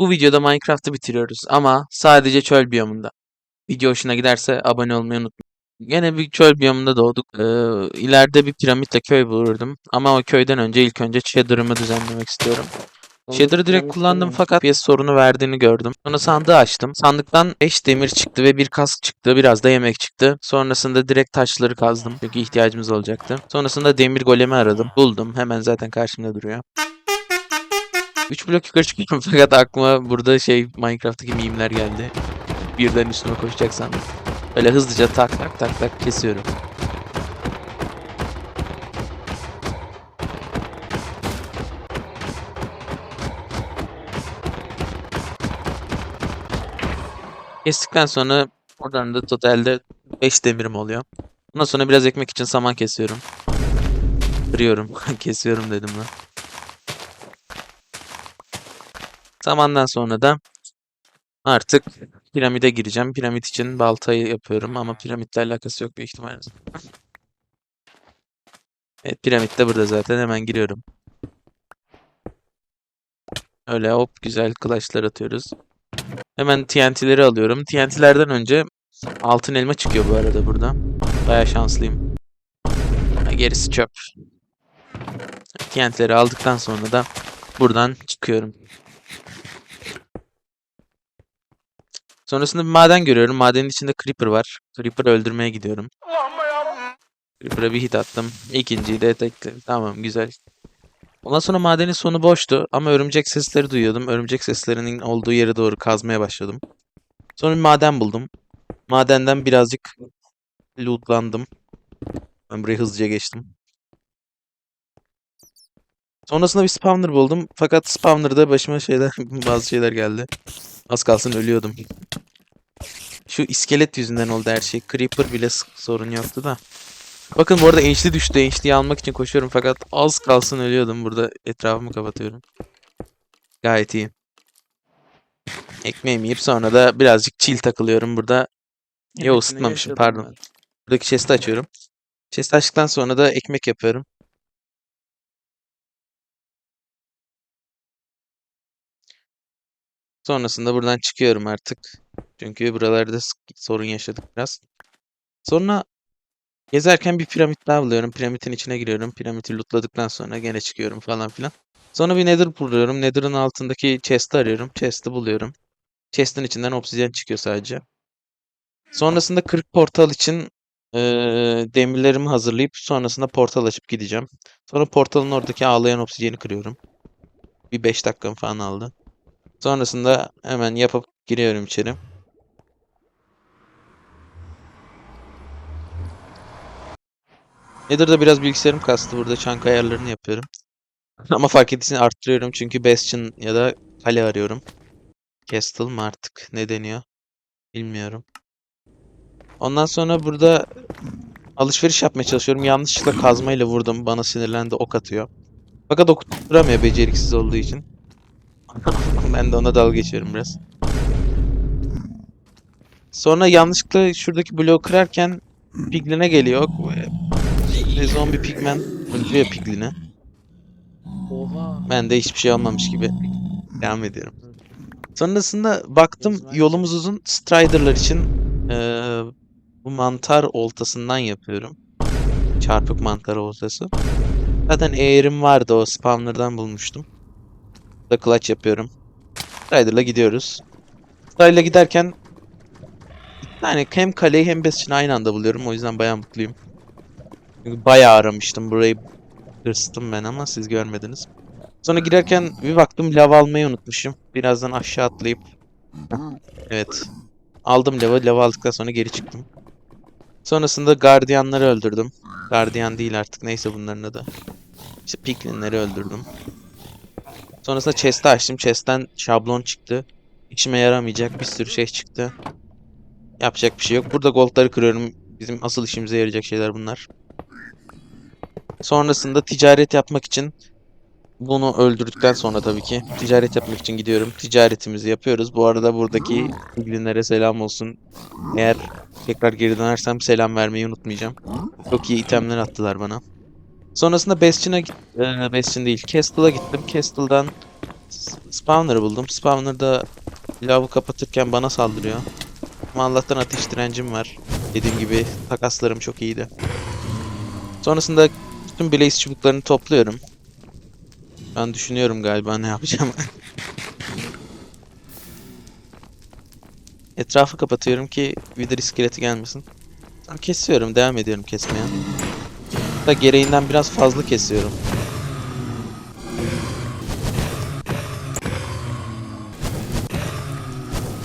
Bu videoda Minecraft'ı bitiriyoruz ama sadece çöl biyomunda. Video hoşuna giderse abone olmayı unutmayın. Gene bir çöl biyomunda doğduk. Ee, ileride bir piramitle köy bulurdum. Ama o köyden önce ilk önce Shader'ımı düzenlemek istiyorum. Shader'ı direkt kullandım fakat bir sorunu verdiğini gördüm. Sonra sandığı açtım. Sandıktan 5 demir çıktı ve bir kask çıktı. Biraz da yemek çıktı. Sonrasında direkt taşları kazdım. Çünkü ihtiyacımız olacaktı. Sonrasında demir golemi aradım. Buldum. Hemen zaten karşımda duruyor. 3 blok yukarı çıkıyorum fakat aklıma burada şey Minecraft'taki mimler geldi. Birden üstüme koşacak sandım. Öyle hızlıca tak tak tak tak kesiyorum. Kestikten sonra oradan da totalde 5 demirim oluyor. Ondan sonra biraz ekmek için saman kesiyorum. Kırıyorum. kesiyorum dedim lan. Zamandan sonra da artık piramide gireceğim. Piramit için baltayı yapıyorum ama piramitle alakası yok büyük ihtimalle. Evet piramit de burada zaten hemen giriyorum. Öyle hop güzel kılaçlar atıyoruz. Hemen TNT'leri alıyorum. TNT'lerden önce altın elma çıkıyor bu arada burada. Baya şanslıyım. Ha, gerisi çöp. TNT'leri aldıktan sonra da buradan çıkıyorum. Sonrasında bir maden görüyorum. Madenin içinde Creeper var. Creeper'ı öldürmeye gidiyorum. Creeper'a bir hit attım. İkinciyi de tekledim. Tamam güzel. Ondan sonra madenin sonu boştu ama örümcek sesleri duyuyordum. Örümcek seslerinin olduğu yere doğru kazmaya başladım. Sonra bir maden buldum. Madenden birazcık lootlandım. Ben burayı hızlıca geçtim. Sonrasında bir spawner buldum. Fakat spawner'da başıma şeyler, bazı şeyler geldi. Az kalsın ölüyordum. Şu iskelet yüzünden oldu her şey. Creeper bile sorun yoktu da. Bakın bu arada enişli düştü. Enişliyi almak için koşuyorum fakat az kalsın ölüyordum. Burada etrafımı kapatıyorum. Gayet iyi. Ekmeğimi yiyip sonra da birazcık chill takılıyorum burada. Yo ısıtmamışım pardon. Buradaki chest'i açıyorum. Chest'i açtıktan sonra da ekmek yapıyorum. Sonrasında buradan çıkıyorum artık. Çünkü buralarda sorun yaşadık biraz. Sonra gezerken bir piramit daha buluyorum. Piramidin içine giriyorum. Piramidi lootladıktan sonra gene çıkıyorum falan filan. Sonra bir nether buluyorum. Nether'ın altındaki chest'i arıyorum. Chest'i buluyorum. Chest'in içinden obsidyen çıkıyor sadece. Sonrasında 40 portal için eee, demirlerimi hazırlayıp sonrasında portal açıp gideceğim. Sonra portalın oradaki ağlayan obsidyeni kırıyorum. Bir 5 dakikam falan aldı. Sonrasında hemen yapıp giriyorum içeri. Nether'da biraz bilgisayarım kastı. Burada çank ayarlarını yapıyorum. Ama fark ettiyseniz arttırıyorum çünkü Bastion ya da kale arıyorum. Castle mı artık ne deniyor bilmiyorum. Ondan sonra burada alışveriş yapmaya çalışıyorum. Yanlışlıkla kazmayla vurdum. Bana sinirlendi ok atıyor. Fakat ok beceriksiz olduğu için. Ben de ona dalga geçiyorum biraz. Sonra yanlışlıkla şuradaki bloğu kırarken Piglin'e geliyor. Ve zombi pigmen öldürüyor Piglin'i. Oha. Ben de hiçbir şey olmamış gibi devam ediyorum. Sonrasında baktım yolumuz uzun. Strider'lar için eee, bu mantar oltasından yapıyorum. Çarpık mantar oltası. Zaten eğerim vardı o spawner'dan bulmuştum. Da clutch yapıyorum. Strider'la gidiyoruz. Strider'la giderken yani hem kaleyi hem bastion'ı aynı anda buluyorum. O yüzden bayağı mutluyum. Çünkü bayağı aramıştım. Burayı hırstım ben ama siz görmediniz. Sonra girerken bir baktım lav almayı unutmuşum. Birazdan aşağı atlayıp. Evet. Aldım lavı. Lavı aldıktan sonra geri çıktım. Sonrasında gardiyanları öldürdüm. Gardiyan değil artık. Neyse bunların adı. İşte piklinleri öldürdüm. Sonrasında chest'i açtım. Chest'ten şablon çıktı. İşime yaramayacak bir sürü şey çıktı. Yapacak bir şey yok. Burada goldları kırıyorum. Bizim asıl işimize yarayacak şeyler bunlar. Sonrasında ticaret yapmak için bunu öldürdükten sonra tabii ki ticaret yapmak için gidiyorum. Ticaretimizi yapıyoruz. Bu arada buradaki ilgililere selam olsun. Eğer tekrar geri dönersem selam vermeyi unutmayacağım. Çok iyi itemler attılar bana. Sonrasında Bastion'a git- eee, Bastion değil, Castle'a gittim. Castle'dan Spawner'ı buldum. Spawner'da lavı kapatırken bana saldırıyor. Ama Allah'tan ateş direncim var. Dediğim gibi takaslarım çok iyiydi. Sonrasında bütün blaze çubuklarını topluyorum. Ben düşünüyorum galiba ne yapacağım. Etrafı kapatıyorum ki Wither iskeleti gelmesin. Kesiyorum, devam ediyorum kesmeye. Da gereğinden biraz fazla kesiyorum.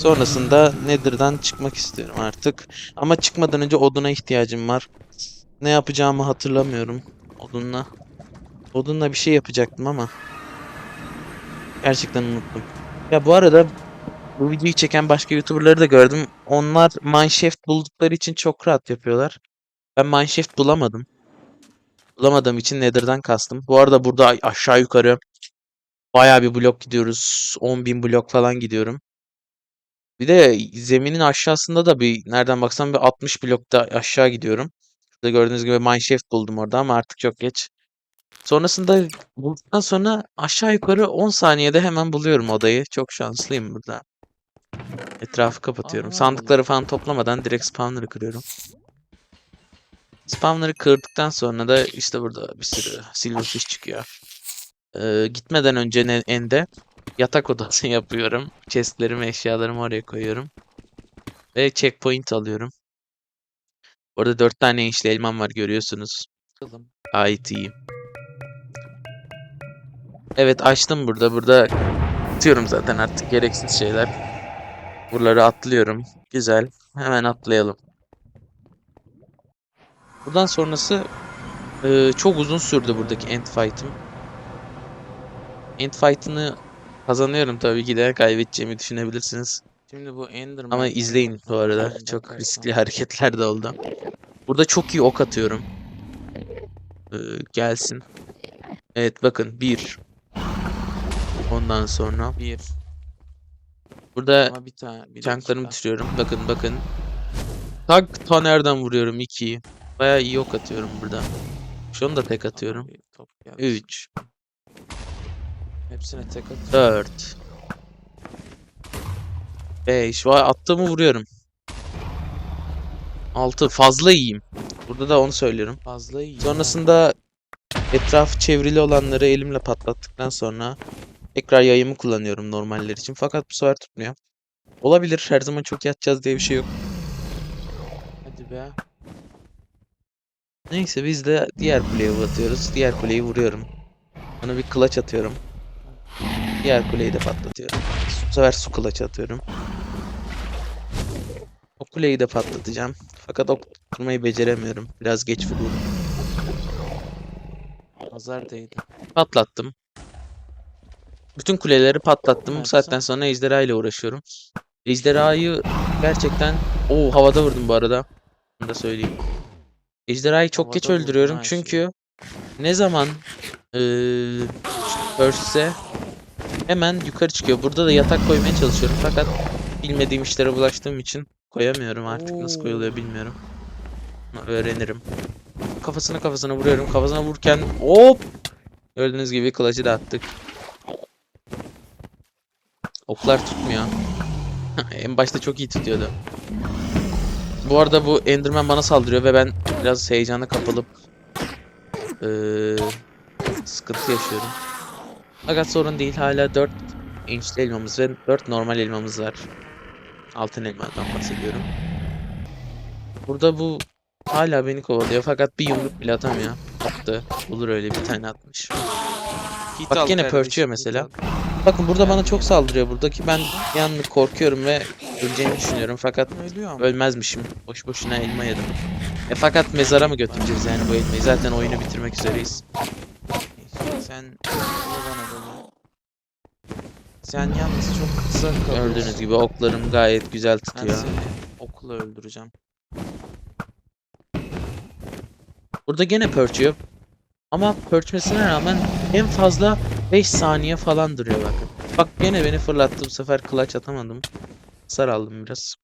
Sonrasında Nether'dan çıkmak istiyorum artık. Ama çıkmadan önce oduna ihtiyacım var. Ne yapacağımı hatırlamıyorum odunla. Odunla bir şey yapacaktım ama gerçekten unuttum. Ya bu arada bu videoyu çeken başka YouTuber'ları da gördüm. Onlar mineshaft buldukları için çok rahat yapıyorlar. Ben mineshaft bulamadım. Bulamadığım için Nether'dan kastım. Bu arada burada aşağı yukarı bayağı bir blok gidiyoruz. 10.000 blok falan gidiyorum. Bir de zeminin aşağısında da bir nereden baksam bir 60 blokta aşağı gidiyorum. Burada gördüğünüz gibi mineshaft buldum orada ama artık çok geç. Sonrasında bulduktan sonra aşağı yukarı 10 saniyede hemen buluyorum odayı. Çok şanslıyım burada. Etrafı kapatıyorum. Sandıkları falan toplamadan direkt spawner'ı kırıyorum. Spawner'ı kırdıktan sonra da işte burada bir sürü silverfish çıkıyor. Ee, gitmeden önce ende yatak odası yapıyorum. Chestlerimi, eşyalarımı oraya koyuyorum. Ve checkpoint alıyorum. Orada 4 tane inçli elmam var görüyorsunuz. İyi. Evet açtım burada. Burada atıyorum zaten artık gereksiz şeyler. Buraları atlıyorum. Güzel. Hemen atlayalım. Buradan sonrası eee, çok uzun sürdü buradaki end fight'ım. End fight'ını kazanıyorum tabii ki de kaybedeceğimi düşünebilirsiniz. Şimdi bu Enderman. Ama izleyin bu arada. Çok riskli hareketler de oldu. Burada çok iyi ok atıyorum. Ee, gelsin. Evet bakın bir. Ondan sonra Bir. burada Ama bir tane. Bir tanklarımı düşürüyorum. Bakın bakın. Tak ta nereden vuruyorum? 2. Bayağı iyi ok atıyorum burada. Şunu da tek atıyorum. Bir top geldi. 3, Hepsine tek at. 4, 5. Vay attığımı vuruyorum. 6. Fazla iyiyim. Burada da onu söylüyorum. Fazla iyi. Sonrasında etrafı çevrili olanları elimle patlattıktan sonra tekrar yayımı kullanıyorum normaller için. Fakat bu sefer tutmuyor. Olabilir. Her zaman çok yatacağız diye bir şey yok. Hadi be. Neyse biz de diğer kuleye atıyoruz. Diğer kuleyi vuruyorum. Ona bir clutch atıyorum. Diğer kuleyi de patlatıyorum. Bu sefer su clutch atıyorum. O kuleyi de patlatacağım. Fakat ok tutturmayı beceremiyorum. Biraz geç vuruyorum. Nazar değdi. Patlattım. Bütün kuleleri patlattım. Bu saatten sonra ejderha ile uğraşıyorum. Ejderhayı gerçekten... Oo havada vurdum bu arada. Bunu da söyleyeyim. Ejderhayı çok geç Havada vurdun öldürüyorum çünkü ne zaman eee Burst'e hemen yukarı çıkıyor. Burada da yatak koymaya çalışıyorum fakat bilmediğim işlere bulaştığım için koyamıyorum artık. Nasıl koyuluyor bilmiyorum. Ama öğrenirim. Kafasına kafasına vuruyorum. Kafasına vururken hop Gördüğünüz gibi kılıcı da attık. Oklar tutmuyor. en başta çok iyi tutuyordu. Bu arada bu Enderman bana saldırıyor ve ben biraz heyecana kapılıp eee, sıkıntı yaşıyorum. Fakat sorun değil. Hala 4 inçli elmamız ve 4 normal elmamız var. Altın elmadan bahsediyorum. Burada bu hala beni kovalıyor fakat bir yumruk bile atamıyor. Attı. Olur öyle bir tane atmış. Git Bak gene pörçüyor mesela. Bakın burada bana çok saldırıyor. Buradaki ben bir anlık korkuyorum ve öleceğimi düşünüyorum fakat Ölüyor ama. ölmezmişim. Boş boşuna elma yedim. E fakat mezara mı götüreceğiz yani bu elmayı? Zaten oyunu bitirmek üzereyiz. Sen? Sen yalnız çok kısa kalıyorsun. Gördüğünüz gibi oklarım gayet güzel Ben tutuyor. seni okla öldüreceğim. Burada gene pörçüyor. Ama pörçmesine rağmen en fazla 5 saniye falan duruyor bakın. Bak gene beni fırlattı bu sefer clutch atamadım. Hasar aldım biraz.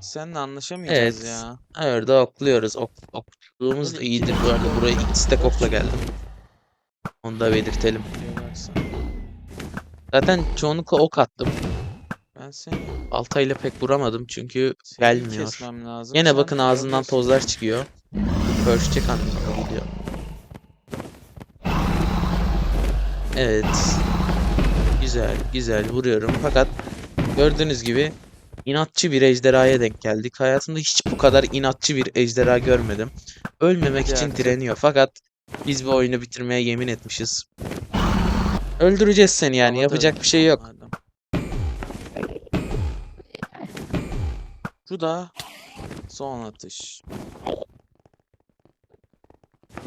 Seninle anlaşamayacağız Evet. ya. Orada okluyoruz. Ok, okluğumuz da iyidir bu arada. Buraya iki stack okla geldim. Onu da belirtelim. Zaten çoğunlukla ok attım. Ben seni, Baltayla pek vuramadım çünkü seni gelmiyor. kesmem lazım. Yine Sen bakın ağzından tozlar çıkıyor. Pörçecek anlamına geliyor. Evet. Güzel, güzel vuruyorum. Fakat gördüğünüz gibi inatçı bir ejderhaya denk geldik. Hayatımda hiç bu kadar inatçı bir ejderha görmedim. Ölmemek için direniyor. Fakat biz bu oyunu bitirmeye yemin etmişiz. Öldüreceğiz seni yani. Yapacak bir şey yok. madem. Şu da son atış.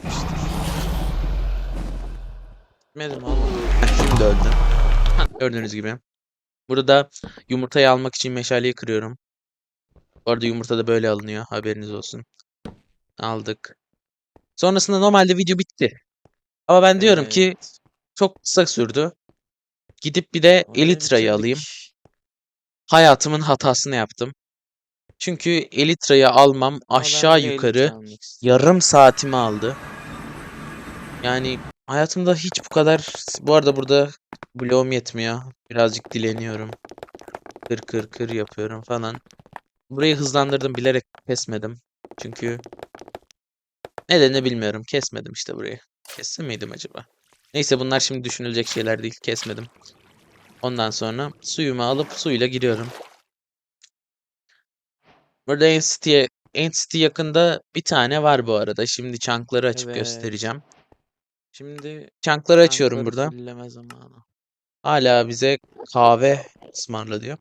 İşte. Gitmedim ama. Şimdi öldün. Gördüğünüz gibi. Burada da yumurtayı almak için meşaleyi kırıyorum. Bu arada yumurta da böyle alınıyor. Haberiniz olsun. Aldık. Sonrasında normalde video bitti. Ama ben diyorum ki Evet. çok kısa sürdü. Gidip bir de Orayı Elytra'yı alayım. Hayatımın hatasını yaptım. Çünkü Elytra'yı almam aşağı yukarı yarım saatimi aldı. Yani hayatımda hiç bu kadar... Bu arada burada bloğum yetmiyor. Birazcık dileniyorum. Kır kır kır yapıyorum falan. Burayı hızlandırdım bilerek kesmedim. Çünkü nedenini bilmiyorum. Kesmedim işte burayı. Kesse miydim acaba? Neyse bunlar şimdi düşünülecek şeyler değil. Kesmedim. Ondan sonra suyumu alıp suyla giriyorum. Burada Entity'ye Entity yakında bir tane var bu arada. Şimdi chunk'ları açıp Evet. göstereceğim. Şimdi Chunk'ları açıyorum burada. zamanı. Hala bize kahve ısmarla diyor.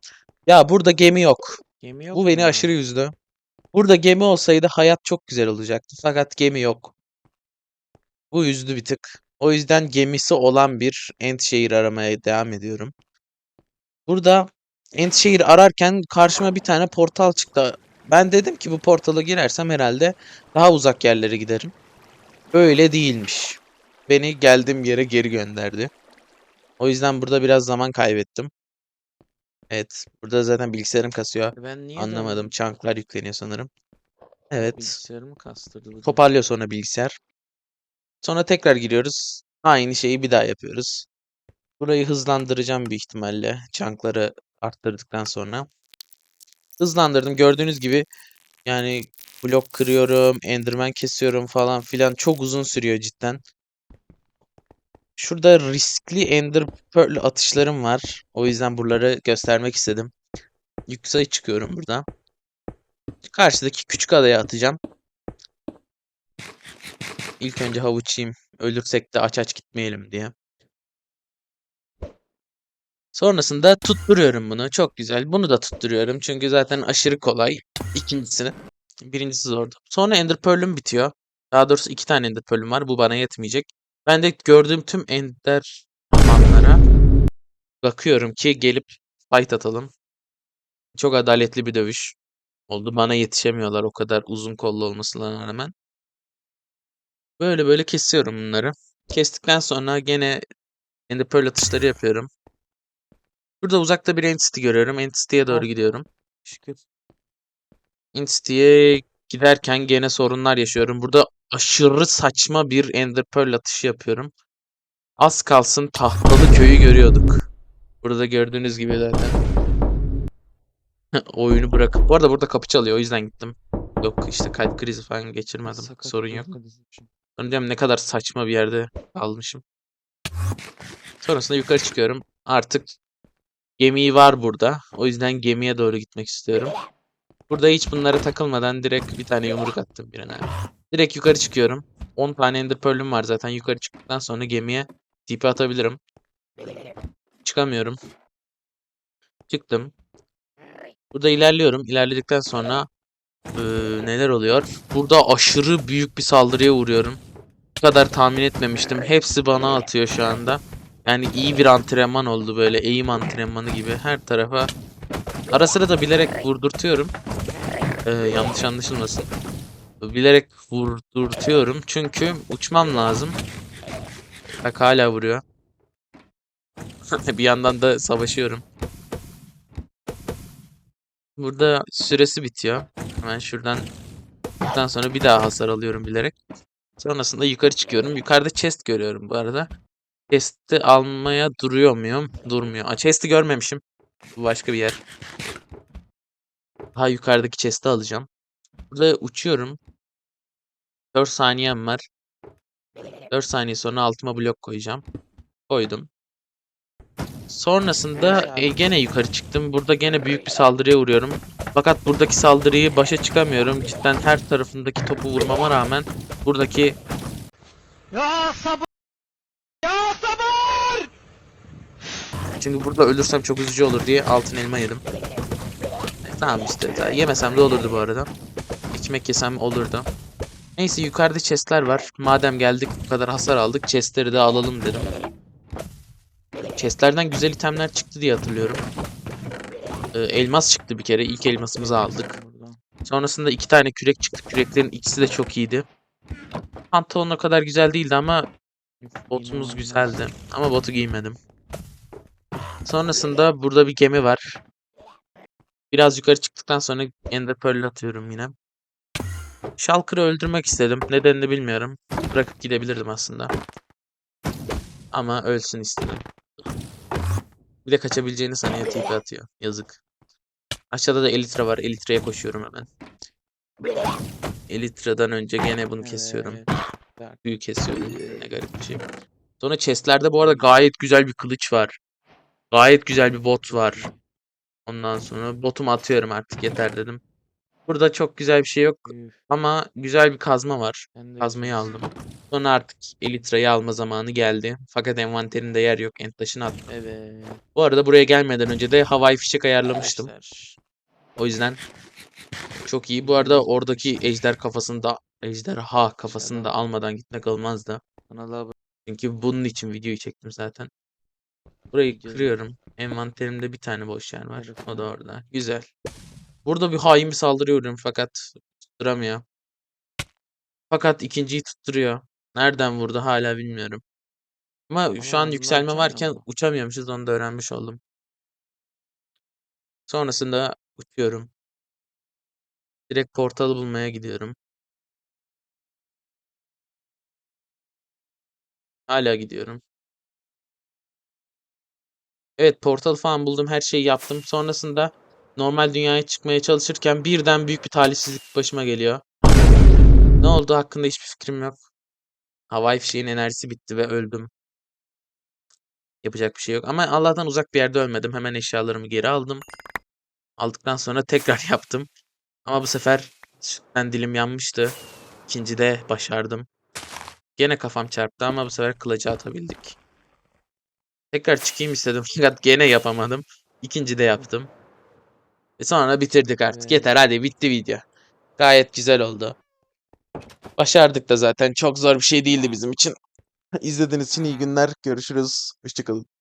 Ya burada gemi yok. Gemi yok Bu beni mu? aşırı üzdü. Burada gemi olsaydı hayat çok güzel olacaktı. Fakat gemi yok. Bu üzdü bir tık. O yüzden gemisi olan bir Endshehir aramaya devam ediyorum. Burada Endshehir ararken karşıma bir tane portal çıktı. Ben dedim ki bu portala girersem herhalde daha uzak yerlere giderim. Öyle değilmiş. Beni geldiğim yere geri gönderdi. O yüzden burada biraz zaman kaybettim. Evet, burada zaten bilgisayarım kasıyor. Ben niye Anlamadım. Chunk'lar yükleniyor sanırım. Evet. Bilgisayarımı kastırdı bu da. Toparlıyor sonra bilgisayar. Sonra tekrar giriyoruz. Aynı şeyi bir daha yapıyoruz. Burayı hızlandıracağım bir ihtimalle. Chunk'ları arttırdıktan sonra. Hızlandırdım. Gördüğünüz gibi yani blok kırıyorum, enderman kesiyorum falan filan. Çok uzun sürüyor cidden. Şurada riskli ender pearl atışlarım var. O yüzden buraları göstermek istedim. Yükseğe çıkıyorum burada. Karşıdaki küçük adaya atacağım. İlk önce havuç yiyeyim. Ölürsek de aç aç gitmeyelim diye. Sonrasında tutturuyorum bunu. Çok güzel. Bunu da tutturuyorum. Çünkü zaten aşırı kolay. İkincisini. Birincisi zordu. Sonra Ender Pearl'üm bitiyor. Daha doğrusu iki tane Ender Pearl'üm var. Bu bana yetmeyecek. Ben de gördüğüm tüm Ender alanlara bakıyorum ki gelip fight atalım. Çok adaletli bir dövüş oldu. Bana yetişemiyorlar o kadar uzun kollu olmasına rağmen. Böyle böyle kesiyorum bunları. Kestikten sonra gene Ender Pearl atışları yapıyorum. Burada uzakta bir Entity görüyorum. Entity'ye doğru gidiyorum. Şükür. Entity'ye giderken gene sorunlar yaşıyorum. Burada aşırı saçma bir Ender Pearl atışı yapıyorum. Az kalsın tahtalı köyü görüyorduk. Burada gördüğünüz gibi zaten. Oyunu bırakıp. Bu arada burada kapı çalıyor o yüzden gittim. Yok işte kalp krizi falan geçirmedim. Sakat Sorun yok. Sonra diyorum ne kadar saçma bir yerde kalmışım. Sonrasında yukarı çıkıyorum. Artık gemi var burada. O yüzden gemiye doğru gitmek istiyorum. Burada hiç bunlara takılmadan direkt bir tane yumruk attım birine. Direkt yukarı çıkıyorum. 10 tane ender pearl'üm var zaten. Yukarı çıktıktan sonra gemiye TP atabilirim. Çıkamıyorum. Çıktım. Burada ilerliyorum. İlerledikten sonra eee, neler oluyor? Burada aşırı büyük bir saldırıya uğruyorum. Bu kadar tahmin etmemiştim. Hepsi bana atıyor şu anda. Yani iyi bir antrenman oldu böyle. Eğim antrenmanı gibi her tarafa. Ara sıra da bilerek vurdurtuyorum. Ee, yanlış anlaşılmasın. Bilerek vurdurtuyorum. Çünkü uçmam lazım. Bak hala vuruyor. bir yandan da savaşıyorum. Burada süresi bitiyor. Hemen şuradan buradan sonra bir daha hasar alıyorum bilerek. Sonrasında yukarı çıkıyorum. Yukarıda chest görüyorum bu arada. Chest'i almaya duruyor muyum? Durmuyor. Aa, chest'i görmemişim. Bu başka bir yer. Daha yukarıdaki chest'i alacağım. Burada uçuyorum. 4 saniyem var. 4 saniye sonra altıma blok koyacağım. Koydum. Sonrasında e, gene yukarı çıktım. Burada gene büyük bir saldırıya uğruyorum. Fakat buradaki saldırıyı başa çıkamıyorum. Cidden her tarafındaki topu vurmama rağmen buradaki Ya sabır! Ya sabır! Çünkü burada ölürsem çok üzücü olur diye altın elma yedim. E, tamam işte. daha Yemesem de olurdu bu arada. Ekmek yesem olurdu. Neyse yukarıda chestler var. Madem geldik bu kadar hasar aldık. Chestleri de alalım dedim. Chestlerden güzel itemler çıktı diye hatırlıyorum. Ee, elmas çıktı bir kere. İlk elmasımızı aldık. Sonrasında iki tane kürek çıktı. Küreklerin ikisi de çok iyiydi. Pantolon o kadar güzel değildi ama botumuz güzeldi. Ama botu giymedim. Sonrasında burada bir gemi var. Biraz yukarı çıktıktan sonra Ender Pearl atıyorum yine. Shulker'ı öldürmek istedim. Nedenini bilmiyorum. Bırakıp gidebilirdim aslında. Ama ölsün istedim. Bir de kaçabileceğini sanıyor TP atıyor. Yazık. Aşağıda da Elytra var. Elytra'ya koşuyorum hemen. Elytra'dan önce gene bunu kesiyorum. Büyü kesiyorum. Ne garip bir şey. Sonra chestlerde bu arada gayet güzel bir kılıç var. Gayet güzel bir bot var. Ondan sonra botumu atıyorum artık yeter dedim. Burada çok güzel bir şey yok ama güzel bir kazma var. Kazmayı aldım. Sonra artık Elytra'yı alma zamanı geldi. Fakat envanterinde yer yok. End taşını attım. Evet. Bu arada buraya gelmeden önce de havai fişek ayarlamıştım. O yüzden çok iyi. Bu arada oradaki ejder kafasını da ejderha kafasını da almadan gitmek olmazdı. Çünkü bunun için videoyu çektim zaten. Burayı Güzel. kırıyorum. Envanterimde bir tane boş yer var. Hadi O da orada. Güzel. Burada bir hain bir saldırıyorum fakat tutturamıyor. Fakat ikinciyi tutturuyor. Nereden vurdu hala bilmiyorum. Ama Ama şu an yükselme varken aldı. uçamıyormuşuz onu da öğrenmiş oldum. Sonrasında uçuyorum. Direkt portalı bulmaya gidiyorum. Hala gidiyorum. Evet portal falan buldum. Her şeyi yaptım. Sonrasında normal dünyaya çıkmaya çalışırken birden büyük bir talihsizlik başıma geliyor. Ne oldu hakkında hiçbir fikrim yok. Havai fişeğin enerjisi bitti ve öldüm. Yapacak bir şey yok. Ama Allah'tan uzak bir yerde ölmedim. Hemen eşyalarımı geri aldım. Aldıktan sonra tekrar yaptım. Ama bu sefer sütten dilim yanmıştı. İkincide başardım. Gene kafam çarptı ama bu sefer kılıcı atabildik. Tekrar çıkayım istedim fakat gene yapamadım. İkinci de yaptım. Ve sonra bitirdik artık. Evet. Yeter hadi bitti video. Gayet güzel oldu. Başardık da zaten. Çok zor bir şey değildi bizim için. İzlediğiniz için iyi günler. Görüşürüz. Hoşçakalın.